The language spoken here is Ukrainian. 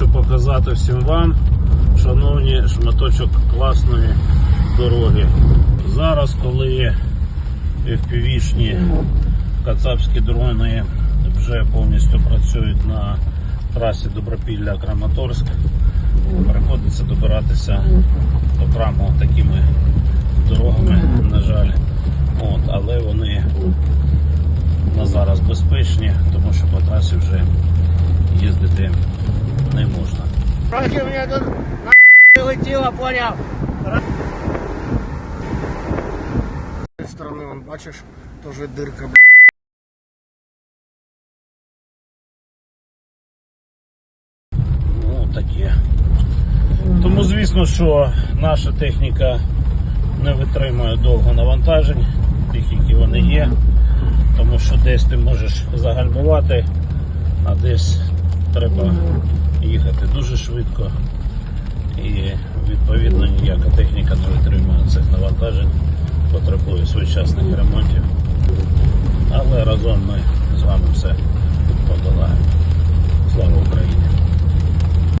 хочу показати всім вам, шановні шматочок класної дороги. Зараз, коли FPV-шні кацапські дрони вже повністю працюють на трасі Добропілля Краматорськ, приходиться добиратися до Краму такими дорогами, на жаль. От, але вони на зараз безпечні, тому що по трасі вже. Короче, мне тут на летіло, поняв. З сторони, вон, бачиш, теж дирка. б***ь. Ну, таке. Тому, звісно, що наша техніка не витримує довго навантажень, тих, які вони є. Тому що десь ти можеш загальмувати, а десь треба їхати дуже швидко. І відповідно ніяка техніка не витримує цих навантажень, потребує своєчасних ремонтів.